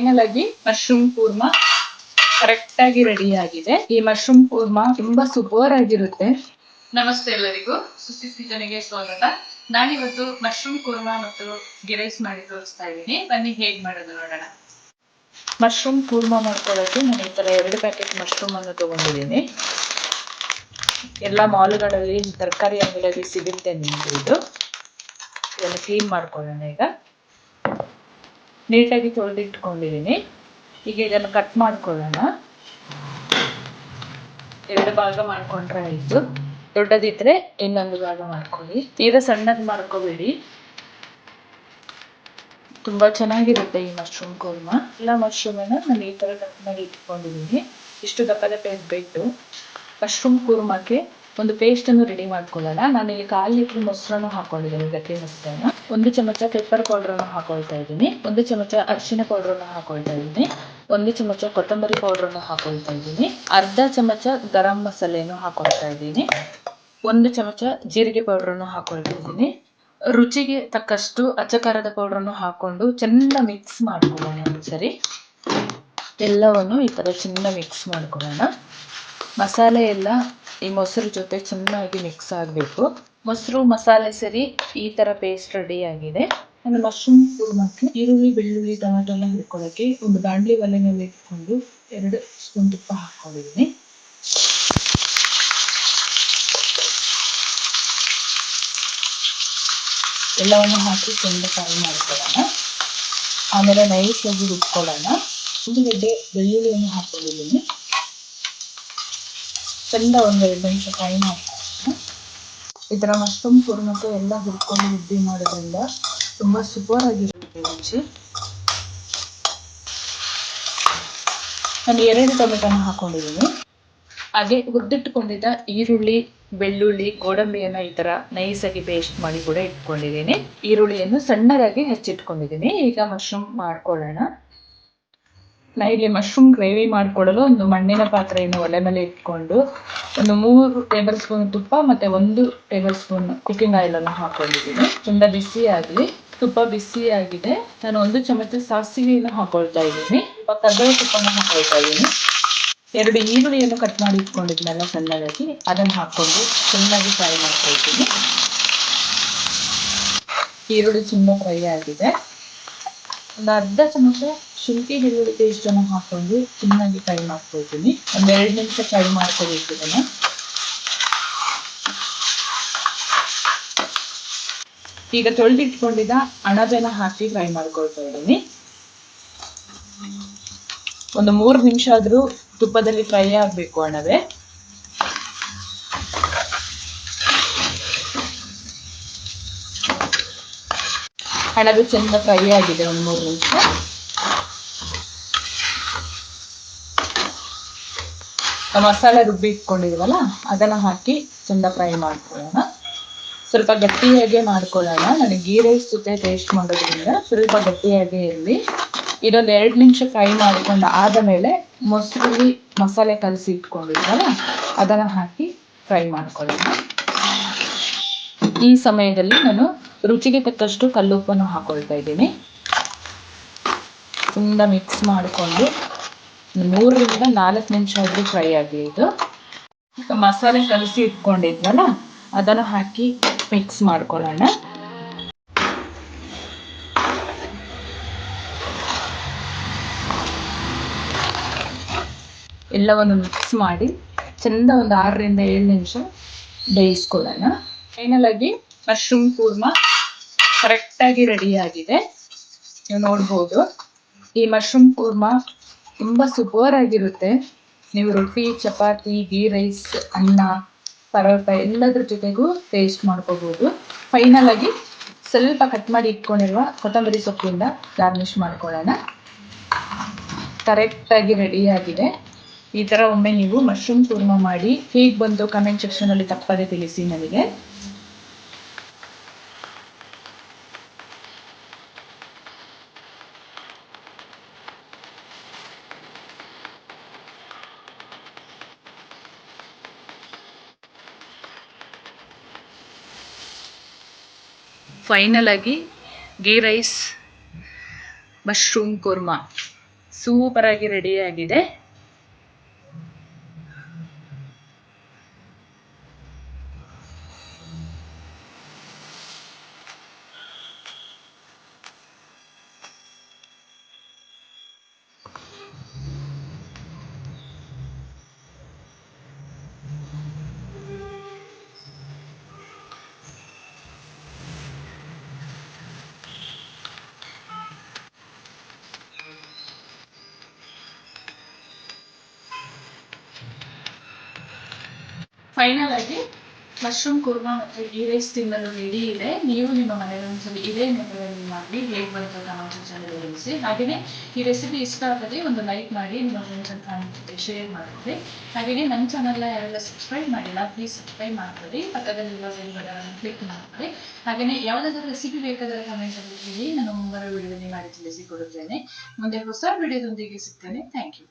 Final ಆಗಿ mushroom korma correct ಆಗಿ ready ಆಗಿದೆ. ಈ ಮಶ್ರೂಮ್ ಕೂರ್ಮಾ ತುಂಬಾ ಸೂಪರ್ ಆಗಿರುತ್ತೆ. ನಮಸ್ತೆ ಎಲ್ಲರಿಗೂ. ಸುಸಿ ಸೀಸನ್ಗೆ ಸ್ವಾಗತ. ನಾನಿವತ್ತು ಮಶ್ರೂಮ್ ಕೂರ್ಮಾ ಮತ್ತು ಗಿರೈಸ್ ಮಾಡಿ ತೋರಿಸ್ತಾ ಇದ್ದೀನಿ. ಬನ್ನಿ ಹೇಗ್ ಮಾಡೋದು ನೋಡೋಣ. ಮಶ್ರೂಮ್ ಕೂರ್ಮಾ ಮಾಡ್ಕೊಳ್ಳೋದು ನಾನು ಈ ತರ ಎರಡು ಪ್ಯಾಕೆಟ್ ಮಶ್ರೂಮ್ ಅನ್ನು ತಗೊಂಡಿದ್ದೀನಿ. ಎಲ್ಲ ಮಾಲ್ಗಳಲ್ಲಿ ತರಕಾರಿ ಅಂಗಡಿಯಲ್ಲಿ ಸಿಗುತ್ತೆ ನಿಮಗೆ ಇದು. ಇದನ್ನು ಕ್ಲೀನ್ ಮಾಡ್ಕೊಳ್ಳೋಣ ಈಗ. ನೀಟಾಗಿ ತೊಳೆದಿಟ್ಕೊಂಡಿದ್ದೀನಿ. ಈಗ ಇದನ್ನು ಕಟ್ ಮಾಡ್ಕೊಳ್ಳೋಣ. ಎರಡು ಭಾಗ ಮಾಡ್ಕೊಂಡ್ರೆ ಆಯಿತು. ದೊಡ್ಡದಿದ್ರೆ ಇನ್ನೊಂದು ಭಾಗ ಮಾಡ್ಕೊಳ್ಳಿ. ತೀರ ಸಣ್ಣದು ಮಾಡ್ಕೋಬೇಡಿ. ತುಂಬ ಚೆನ್ನಾಗಿರುತ್ತೆ ಈ ಮಶ್ರೂಮ್ ಕೋರ್ಮ ಎಲ್ಲ ಮಶ್ರೂಮನ್ನು ನಾನು ಈ ಥರ ಮಾಡಿ ಇಟ್ಕೊಂಡಿದ್ದೀನಿ. ಇಷ್ಟು ದಪ್ಪ ದಪ್ಪ ಇರಬೇಕು ಮಶ್ರೂಮ್ ಕೂರ್ಮಕ್ಕೆ ಒಂದು ಪೇಸ್ಟ್ ಅನ್ನು ರೆಡಿ ಮಾಡ್ಕೊಳ್ಳೋಣ. ನಾನು ಇಲ್ಲಿ ಕಾಲು ಲೀಟರ್ ಮೊಸರನ್ನು ಹಾಕೊಂಡಿದ್ದೀನಿ. ಗಟ್ಟಿ ಮೊಸರನ್ನು. ಒಂದು ಚಮಚ ಪೆಪ್ಪರ್ ಪೌಡರ್ ಅನ್ನು ಹಾಕೊಳ್ತಾ ಇದ್ದೀನಿ. ಒಂದು ಚಮಚ ಅರಿಶಿನ ಪೌಡರ್ ಅನ್ನು ಹಾಕೊಳ್ತಾ ಇದ್ದೀನಿ. ಒಂದು ಚಮಚ ಕೊತ್ತಂಬರಿ ಪೌಡರ್ ಅನ್ನು ಹಾಕೊಳ್ತಾ ಇದ್ದೀನಿ. ಅರ್ಧ ಚಮಚ ಗರಂ ಮಸಾಲೆಯನ್ನು ಹಾಕೊಳ್ತಾ ಇದ್ದೀನಿ. ಒಂದು ಚಮಚ ಜೀರಿಗೆ ಪೌಡರ್ ಅನ್ನು ಹಾಕೊಳ್ತಾ ಇದ್ದೀನಿ. ರುಚಿಗೆ ತಕ್ಕಷ್ಟು ಅಚ್ಚಕಾರದ ಪೌಡರ್ ಅನ್ನು ಹಾಕೊಂಡು ಚೆನ್ನಾಗಿ ಮಿಕ್ಸ್ ಮಾಡ್ಕೊಳ್ಳೋಣ ಒಂದ್ಸರಿ. ಎಲ್ಲವನ್ನು ಈ ತರ ಚೆನ್ನಾಗಿ ಮಿಕ್ಸ್ ಮಾಡ್ಕೊಳ್ಳೋಣ. ಮಸಾಲೆ ಎಲ್ಲ ಈ ಮೊಸರು ಜೊತೆ ಚೆನ್ನಾಗಿ ಮಿಕ್ಸ್ ಆಗಬೇಕು. ಮೊಸರು ಮಸಾಲೆ ಸರಿ ಈ ಥರ ಪೇಸ್ಟ್ ರೆಡಿ ಆಗಿದೆ. ಆಮೇಲೆ ಮಶ್ರೂಮ್ ಕುರ್ಮಕ್ಕೆ ಈರುಳ್ಳಿ ಬೆಳ್ಳುಳ್ಳಿ ಟೊಮೆಟೊ ಎಲ್ಲ ಹಿಡ್ಕೊಳ್ಳೋಕ್ಕೆ ಒಂದು ಬಾಣಲಿ ಒಲೆನಲ್ಲಿ ಇಟ್ಕೊಂಡು ಎರಡು ಸ್ಪೂನ್ ತುಪ್ಪ ಹಾಕ್ಕೊಂಡಿದ್ದೀನಿ. ಎಲ್ಲವನ್ನು ಹಾಕಿ ಚೆಂದ ಫ್ರೈ ಮಾಡ್ಕೊಳ್ಳೋಣ. ಆಮೇಲೆ ನೈಸಾಗಿ ರುಬ್ಕೊಳ್ಳೋಣ. ಒಂದು ಗಡ್ಡೆ ಬೆಳ್ಳುಳ್ಳಿಯನ್ನು ಹಾಕೊಂಡಿದ್ದೀನಿ ಚೆಂದ ಒಂದು ಎರಡು ನಿಮಿಷ ಫ್ರೈ ಮಾಡ್ಕೊಳ್ಳೋಣ ಈ ಥರ ಮಶ್ರೂಮ್ ಕುರ್ಮಕ್ಕೆ ಎಲ್ಲ ಹುರ್ಕೊಂಡು ರುಬ್ಬಿ ಮಾಡೋದ್ರಿಂದ ತುಂಬ ಸೂಪರ್ ಆಗಿರುತ್ತೆ ರುಚಿ. ನಾನು ಎರಡು ಟೊಮೆಟೊನ ಹಾಕೊಂಡಿದ್ದೀನಿ. ಹಾಗೆ ಹುರಿದಿಟ್ಕೊಂಡಿದ್ದ ಈರುಳ್ಳಿ, ಬೆಳ್ಳುಳ್ಳಿ, ಗೋಡಂಬಿಯನ್ನು ಈ ಥರ ನೈಸಾಗಿ ಪೇಸ್ಟ್ ಮಾಡಿ ಕೂಡ ಇಟ್ಕೊಂಡಿದ್ದೀನಿ. ಈರುಳ್ಳಿಯನ್ನು ಸಣ್ಣದಾಗಿ ಹೆಚ್ಚಿಟ್ಕೊಂಡಿದ್ದೀನಿ. ಈಗ ಮಶ್ರೂಮ್ ಮಾಡ್ಕೊಳ್ಳೋಣ. ನಾ ಇಲ್ಲಿ ಮಶ್ರೂಮ್ ಗ್ರೇವಿ ಮಾಡಿಕೊಡಲು ಒಂದು ಮಣ್ಣಿನ ಪಾತ್ರೆಯನ್ನು ಒಲೆ ಮೇಲೆ ಇಟ್ಕೊಂಡು ಒಂದು ಮೂರು ಟೇಬಲ್ ಸ್ಪೂನ್ ತುಪ್ಪ ಮತ್ತೆ ಒಂದು ಟೇಬಲ್ ಸ್ಪೂನ್ ಕುಕ್ಕಿಂಗ್ ಆಯಿಲನ್ನು ಹಾಕೊಂಡಿದ್ದೀನಿ. ತುಂಬ ಬಿಸಿ ಆಗಲಿ. ತುಪ್ಪ ಬಿಸಿ ಆಗಿದೆ. ನಾನು ಒಂದು ಚಮಚ ಸಾಸಿವೆಯನ್ನು ಹಾಕೊಳ್ತಾ ಇದ್ದೀನಿ. ಕರ್ಬೇವು ತುಪ್ಪನ ಹಾಕೊಳ್ತಾ ಇದ್ದೀನಿ. ಎರಡು ಈರುಳ್ಳಿಯನ್ನು ಕಟ್ ಮಾಡಿ ಇಟ್ಕೊಂಡಿದ್ನಲ್ಲ ಸಣ್ಣದಾಗಿ. ಅದನ್ನು ಹಾಕ್ಕೊಂಡು ಚೆನ್ನಾಗಿ ಫ್ರೈ ಮಾಡ್ಕೊಳ್ತೀನಿ ಈರುಳ್ಳಿ ತುಂಬ ಫ್ರೈ ಆಗಿದೆ. ಒಂದು ಅರ್ಧ ಚಮಚ ಶುಂಠಿ ಬೆಳ್ಳುಳ್ಳಿ ಪೇಸ್ಟನ್ನು ಹಾಕೊಂಡು ಚೆನ್ನಾಗಿ ಫ್ರೈ ಮಾಡ್ಕೊಳ್ತೀನಿ. ಒಂದು ಎರಡು ನಿಮಿಷ ಫ್ರೈ ಮಾಡ್ಕೋಬೇಕು ಇದನ್ನು. ಈಗ ತೊಳೆದಿಟ್ಕೊಂಡಿದ್ದ ಅಣಬೆನ ಹಾಕಿ ಫ್ರೈ ಮಾಡ್ಕೊಳ್ತಾ ಇದ್ದೀನಿ. ಒಂದು ಮೂರು ನಿಮಿಷ ಆದರೂ ತುಪ್ಪದಲ್ಲಿ ಫ್ರೈ ಆಗಬೇಕು ಅಣಬೆ. ಅಣಬೆ ಚೆಂದ ಫ್ರೈ ಆಗಿದೆ ಒಂದು ಮೂರು ನಿಮಿಷ. ಮಸಾಲೆ ರುಬ್ಬಿ ಇಟ್ಕೊಂಡಿದ್ವಲ್ಲ, ಅದನ್ನು ಹಾಕಿ ಚೆಂದ ಫ್ರೈ ಮಾಡ್ಕೊಳ್ಳೋಣ. ಸ್ವಲ್ಪ ಗಟ್ಟಿಯಾಗೆ ಮಾಡ್ಕೊಳ್ಳೋಣ. ನನಗೆ ಗೀ ರೈಸ್ ಜೊತೆ ಟೇಸ್ಟ್ ಮಾಡೋದ್ರಿಂದ ಸ್ವಲ್ಪ ಗಟ್ಟಿಯಾಗೇ ಇರಲಿ. ಇದೊಂದು ಎರಡು ನಿಮಿಷ ಫ್ರೈ ಮಾಡಿಕೊಂಡು ಆದ ಮೇಲೆ ಮೊಸರಲ್ಲಿ ಮಸಾಲೆ ಕಲಸಿ ಇಟ್ಕೊಂಡಿದ್ವಲ್ಲ, ಅದನ್ನು ಹಾಕಿ ಫ್ರೈ ಮಾಡ್ಕೊಳ್ಳೋಣ. ಈ ಸಮಯದಲ್ಲಿ ನಾನು ರುಚಿಗೆ ತಕ್ಕಷ್ಟು ಕಲ್ಲುಪ್ಪನ್ನು ಹಾಕೊಳ್ತಾ ಇದ್ದೀನಿ. ತುಂಬ ಮಿಕ್ಸ್ ಮಾಡಿಕೊಂಡು ಮೂರರಿಂದ ನಾಲ್ಕು ನಿಮಿಷ ಆದರೂ ಫ್ರೈ ಆಗಲಿ ಇದು. ಮಸಾಲೆ ಕಲಸಿ ಇಟ್ಕೊಂಡಿದ್ವಲ್ಲ, ಅದನ್ನು ಹಾಕಿ ಮಿಕ್ಸ್ ಮಾಡ್ಕೊಳ್ಳೋಣ. ಎಲ್ಲವನ್ನು ಮಿಕ್ಸ್ ಮಾಡಿ ಚೆಂದ ಒಂದು ಆರರಿಂದ ಏಳು ನಿಮಿಷ ಬೇಯಿಸ್ಕೊಳ್ಳೋಣ. ಫೈನಲ್ ಆಗಿ ಮಶ್ರೂಮ್ ಕೂರ್ಮ ಕರೆಕ್ಟಾಗಿ ಆಗಿದೆ. ನೀವು ನೋಡ್ಬೋದು. ಈ ಮಶ್ರೂಮ್ ಕೂರ್ಮ ತುಂಬ ಸೂಪರ್ ಆಗಿರುತ್ತೆ. ನೀವು ರೊಟ್ಟಿ, ಚಪಾತಿ ಗೀ ರೈಸ್ ಅನ್ನ, ಪರೋಟ ಎಲ್ಲದ್ರ ಜೊತೆಗೂ ಟೇಸ್ಟ್ ಮಾಡ್ಕೋಬೋದು. ಫೈನಲ್ ಆಗಿ ಸ್ವಲ್ಪ ಕಟ್ ಮಾಡಿ ಇಟ್ಕೊಂಡಿರುವ ಕೊತ್ತಂಬರಿ ಸೊಪ್ಪಿಂದ ಗಾರ್ನಿಷ್ ಮಾಡ್ಕೊಳ್ಳೋಣ. ಕರೆಕ್ಟಾಗಿ ಆಗಿದೆ. ಈ ಥರ ಒಮ್ಮೆ ನೀವು ಮಶ್ರೂಮ್ ಕೂರ್ಮ ಮಾಡಿ ಹೇಗೆ ಬಂದು ಕಮೆಂಟ್ ಸೆಕ್ಷನಲ್ಲಿ ತಪ್ಪದೆ ತಿಳಿಸಿ ನನಗೆ ಫೈನಲ್ ಆಗಿ ghee rice mushroom korma super ಆಗಿ ಫೈನಲ್ ಆಗಿ ಮಶ್ರೂಮ್ ಕುರ್ಮಾ ಮತ್ತು ಗೀ ರೈಸ್ ತಿನ್ನಲು ರೆಡಿ ಇದೆ. ನೀವು ನಿಮ್ಮ ಮನೆಯಲ್ಲಿ ಒಂದ್ಸಲ ಇದೇ ಮೆಥಡಲ್ಲಿ ಮಾಡಿ, ಹೇಗೆ ಕಮೆಂಟ್ ಸೆಕ್ಷನಲ್ಲಿ ತಿಳಿಸಿ ಹಾಗೆಯೇ ಈ ರೆಸಿಪಿ ಇಷ್ಟ ಆಗದೆ ಒಂದು ಲೈಕ್ ಮಾಡಿ, ನಿಮ್ಮ ಫ್ರೆಂಡ್ಸ್ ಅಂತ ಜೊತೆ ಶೇರ್ ಮಾಡಿದ್ರಿ ಹಾಗೆಯೇ ನನ್ನ ಚಾನಲ್ನ ಯಾರೆಲ್ಲ ಸಬ್ಸ್ಕ್ರೈಬ್ ಮಾಡಿಲ್ಲ ಪ್ಲೀಸ್ ಸಬ್ಸ್ಕ್ರೈಬ್ ಮಾಡ್ಕೊಳ್ಳಿ. ಪಕ್ಕದಲ್ಲಿರುವ ಬೆಲ್ ಬಟನ್ ಕ್ಲಿಕ್ ಮಾಡ್ಕೊಳ್ಳಿ. ಹಾಗೆಯೇ ಯಾವುದಾದ್ರೂ ರೆಸಿಪಿ ಬೇಕಾದರೆ ಕಮೆಂಟಲ್ಲಿ ಹೇಳಿ, ನಾನು ಮುಂಬರುವ ವಿಡಿಯೋದಲ್ಲಿ ಮಾಡಿ ತಿಳಿಸಿಕೊಡುತ್ತೇನೆ ಮುಂದೆ ಹೊಸ ವಿಡಿಯೋದೊಂದಿಗೆ ಸಿಗ್ತೇನೆ. Thank you